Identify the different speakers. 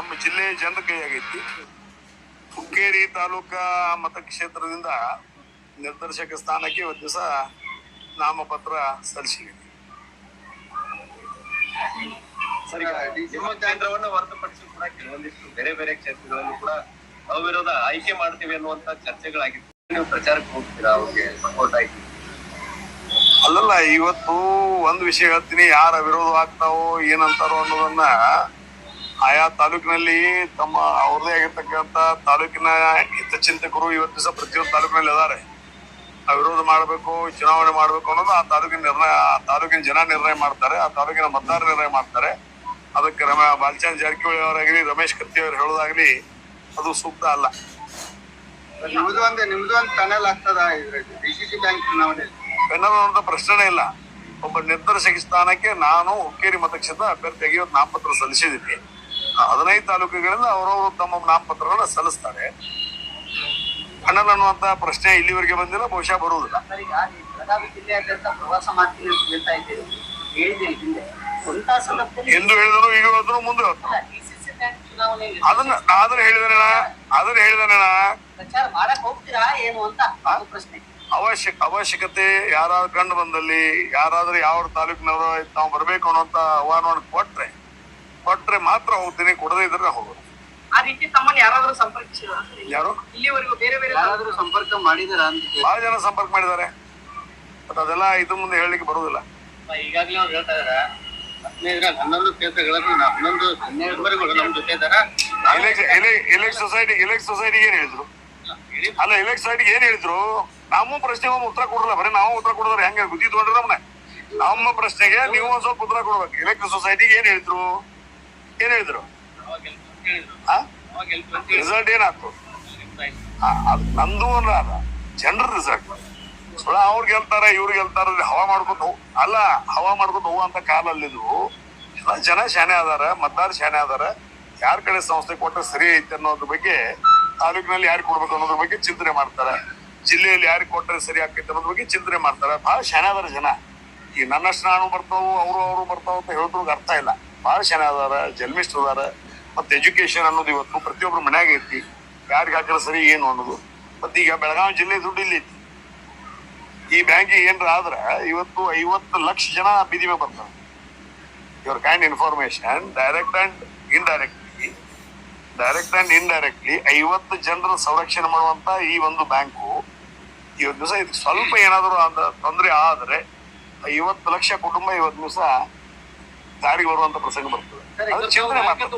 Speaker 1: ನಮ್ಮ ಜಿಲ್ಲೆಯ ಜಿಲ್ಲೆ ಜನರ ಕೈಯಾಗೈತಿ ಹುಕ್ಕೇರಿ ತಾಲೂಕಾ ಮತಕ್ಷೇತ್ರದಿಂದ ನಿರ್ದೇಶಕ ಸ್ಥಾನಕ್ಕೆ ಇವತ್ತು ದಿವಸ ನಾಮಪತ್ರ ಸಲ್ಲಿಸಿದೆ.
Speaker 2: ಸರಿ ಈಗ ನಿಮ್ಮ ಕೇಂದ್ರವನ್ನು ಹೊರತುಪಡಿಸಿ ಕೂಡ ಕೆಲವೊಂದಿಷ್ಟು ಬೇರೆ ಬೇರೆ ಕ್ಷೇತ್ರಗಳಲ್ಲಿ ಕೂಡ ಅವಿರೋಧ ಆಯ್ಕೆ ಮಾಡ್ತೀವಿ ಅನ್ನುವಂತ ಚರ್ಚೆಗಳಾಗಿತ್ತು. ನೀವು ಪ್ರಚಾರಕ್ಕೆ ಹೋಗ್ತೀರಾ? ಅವ್ರಿಗೆ ಸಪೋರ್ಟ್ ಆಯ್ತು.
Speaker 1: ಅಲ್ಲಲ್ಲ ಇವತ್ತು ಒಂದು ವಿಷಯ ಹೇಳ್ತೀನಿ ಯಾರ ವಿರೋಧ ಆಗ್ತಾವೋ ಏನಂತಾರೋ ಅನ್ನೋದನ್ನ ಆಯಾ ತಾಲೂಕಿನಲ್ಲಿ ತಮ್ಮ ಅವ್ರದೇ ಆಗಿರ್ತಕ್ಕಂಥ ತಾಲೂಕಿನ ಹಿತಚಿಂತಕರು ಇವತ್ತು ದಿವಸ ಪ್ರತಿಯೊಂದು ತಾಲೂಕಿನಲ್ಲಿ ಇದ್ದಾರೆ. ಆ ವಿರೋಧ ಮಾಡಬೇಕು ಚುನಾವಣೆ ಮಾಡಬೇಕು ಅನ್ನೋದು ಆ ತಾಲೂಕಿನ ನಿರ್ಣಯ ಆ ತಾಲೂಕಿನ ಜನ ನಿರ್ಣಯ ಮಾಡ್ತಾರೆ ಆ ತಾಲೂಕಿನ ಮತದಾರ ನಿರ್ಣಯ ಮಾಡ್ತಾರೆ. ಅದಕ್ಕೆ ರಮ ಬಾಲಚಂದ್ ಜಾರಕಿಹೊಳಿ ಅವರಾಗಲಿ ರಮೇಶ್ ಕತ್ತಿ ಅವರು ಹೇಳೋದಾಗ್ಲಿ ಅದು ಸೂಕ್ತ ಅಲ್ಲ.
Speaker 3: ನಿಮ್ದು ಒಂದು ನಿಮ್ದು ಒಂದು ಪ್ಯಾನಲ್ ಆಗ್ತದ ಬ್ಯಾಂಕ್
Speaker 1: ಪ್ರಶ್ನೆ ಇಲ್ಲ. ಒಬ್ಬ ನಿರ್ದೇಶಕ ಸ್ಥಾನಕ್ಕೆ ನಾನು ಹುಕ್ಕೇರಿ ಮತಕ್ಷೇತ್ರ ಅಭ್ಯರ್ಥಿಯಾಗಿ ಇವತ್ತು ನಾಮಪತ್ರ ಸಲ್ಲಿಸಿದ್ದೀನಿ. ಹದಿನೈದು ತಾಲೂಕುಗಳಿಂದ ಅವರವರು ತಮ್ಮ ನಾಮಪತ್ರಗಳನ್ನ ಸಲ್ಲಿಸ್ತಾರೆ. ಅಣ್ಣಲ್ ಅನ್ನುವಂತ ಪ್ರಶ್ನೆ ಇಲ್ಲಿವರೆಗೆ ಬಂದಿಲ್ಲ ಬಹುಶಃ ಬರುವುದಿಲ್ಲ. ಎಂದು ಹೇಳಿದ್ರು ಈಗ ಹೇಳಿದ್ರು ಮುಂದೆ ಅದನ್ನ ಆದ್ರೆ ಹೇಳಿದಾನ ಆದ್ರೆ ಹೇಳಿದಾನ ಅವಶ್ಯಕ ಅವಶ್ಯಕತೆ ಯಾರಾದ್ರೂ ಕಂಡು ಬಂದಲ್ಲಿ ಯಾರಾದ್ರೂ ಯಾವ ತಾಲೂಕಿನವರು ತಾವು ಬರ್ಬೇಕು ಅನ್ನೋಂತ ಆಹ್ವಾನವನ್ನು ಕೊಟ್ರೆ ಕೊಟ್ರೆ ಮಾತ್ರ ಹೋಗ್ತೀನಿ ಕೊಡದೇ ಇದ್ರೆ ಹೋಗೋದು.
Speaker 4: ಆ ರೀತಿ ತಮ್ಮನ್ನ ಯಾರಾದ್ರೂ ಸಂಪರ್ಕಿಸಿದ್ರ
Speaker 1: ಯಾರು?
Speaker 4: ಇಲ್ಲಿವರೆಗೂ ಬೇರೆ ಬೇರೆ
Speaker 3: ಯಾರಾದ್ರೂ ಸಂಪರ್ಕ ಮಾಡಿದಾರ ಅಂತ
Speaker 1: ಬಹಳ ಜನ ಸಂಪರ್ಕ ಮಾಡಿದ್ದಾರೆ. ಬಟ್ ಅದೆಲ್ಲ ಇದು ಮುಂದೆ ಹೇಳಲಿಕ್ಕೆ ಬರುವುದಿಲ್ಲ.
Speaker 2: ಈಗಾಗಲೇ ಅವ್ರು ಹೇಳ್ತಾ ಇದಾರೆ. ಹದಿನೈದರ ಹನ್ನೊಂದು ಕ್ಷೇತ್ರಗಳಲ್ಲಿ ನಾ- ಹನ್ನೊಂದು ಮೆಂಬರ್ಗಳು ನಮ್ಮ ಜೊತೆ ಇದಾರ.
Speaker 1: ಎಲೆಕ್ಟ್ ಸೊಸೈಟಿ ಎಲೆಕ್ಟ್ ಸೊಸೈಟಿಗೆ ಏನ್ ಹೇಳಿದ್ರು? ಅಲ್ಲ ಎಲೆಕ್ಟ್ ಸೊಸೈಟಿಗೆ ಏನ್ ಹೇಳಿದ್ರು? ನಮ್ಮ ಪ್ರಶ್ನೆಗೆ ಉತ್ತರ ಕೊಡಲ್ಲ ಬರೀ ನಾವು ಉತ್ತರ ಕೊಡಿದ್ರೆ ಹೆಂಗೆ? ಬುದ್ಧಿ ತಗೊಂಡ್ರೆ ನಮ್ಮ ಪ್ರಶ್ನೆಗೆ ನೀವು ಒಂದ್ ಸ್ವಲ್ಪ ಉತ್ತರ ಕೊಡ್ಬೇಕು. ಎಲೆಕ್ಟ್ ಸೊಸೈಟಿಗೆ ಏನ್ ಹೇಳಿದ್ರು? ಏನ್ ಹೇಳಿದ್ರು? ರಿಸಲ್ಟ್ ಏನಾಯ್ತು? ಆ, ಅದು ನಂದು ಅಲ್ಲ ಅದ ಜನರ ರಿಸಲ್ಟ್ ಅವ್ರು ಗೆಲ್ತಾರೆ ಇವ್ರು ಗೆಲ್ತಾರ ಹವಾ ಮಾಡ್ಕೊಂಡು ಅಲ್ಲ ಹವಾ ಮಾಡ್ಕೊಂಡು ಹೋಗುವಂತ ಕಾಲಲ್ಲಿದು ಎಲ್ಲ ಜನ ಶಾನೆ ಅದಾರ ಮತದಾರ ಶಾನೆ ಅದಾರ. ಯಾರ ಕಡೆ ಸಂಸ್ಥೆ ಕೊಟ್ಟರೆ ಸರಿ ಐತೆ ಅನ್ನೋದ್ರ ಬಗ್ಗೆ ತಾಲೂಕಿನಲ್ಲಿ ಯಾರಿಗೆ ಕೊಡ್ಬೇಕು ಅನ್ನೋದ್ರ ಬಗ್ಗೆ ಚಿಂತನೆ ಮಾಡ್ತಾರೆ. ಜಿಲ್ಲೆಯಲ್ಲಿ ಯಾರಿಗೆ ಕೊಟ್ಟರೆ ಸರಿ ಆಗ್ತೈತೆ ಅನ್ನೋದ್ರ ಬಗ್ಗೆ ಚಿಂತನೆ ಮಾಡ್ತಾರೆ. ಬಹಳ ಶಾನೆ ಅದಾರ ಜನ. ಈ ನನ್ನಷ್ಟು ನಾನು ಬರ್ತಾವು ಅವರು ಅವರು ಬರ್ತಾವ ಅಂತ ಹೇಳಿದ್ರು ಅರ್ಥ ಇಲ್ಲ. ಬಹಳ ಜನ ಅದಾರ, ಜರ್ನಲಿಸ್ಟ್ ಅದಾರ, ಮತ್ತೆ ಎಜುಕೇಶನ್ ಅನ್ನೋದು ಇವತ್ತು ಪ್ರತಿಯೊಬ್ಬರು ಮನ್ಯಾಗ ಐತಿ. ಯಾರಿಗೆ ಹಾಕಿದ್ರೆ ಸರಿ, ಏನು ಅನ್ನೋದು. ಮತ್ತೆ ಈಗ ಬೆಳಗಾವಿ ಜಿಲ್ಲೆ ದುಡ್ಡು ಇಲ್ಲಿ ಈ ಬ್ಯಾಂಕಿಗೆ ಏನ್ರ ಆದ್ರ ಇವತ್ತು ಐವತ್ತು ಲಕ್ಷ ಜನ ಬೀದಿ ಮೇಲೆ ಬರ್ತಾರೆ. Your kind information direct and indirectly direct and indirectly ಐವತ್ತು ಜನರ ಸಂರಕ್ಷಣೆ ಮಾಡುವಂತ ಈ ಒಂದು ಬ್ಯಾಂಕು ಇವತ್ತು ದಿವಸ ಇದಕ್ಕೆ ಸ್ವಲ್ಪ ಏನಾದರೂ ತೊಂದರೆ ಆದ್ರೆ ಐವತ್ತು ಲಕ್ಷ ಕುಟುಂಬ ಇವತ್ತು ದಿವಸ ದಾರಿಗೆ ಬರುವಂತ ಪ್ರಸಂಗ ಬರ್ತದೆ. ಅದು ಚಿಂತನೆ ಮಾಡ್ತಾರೆ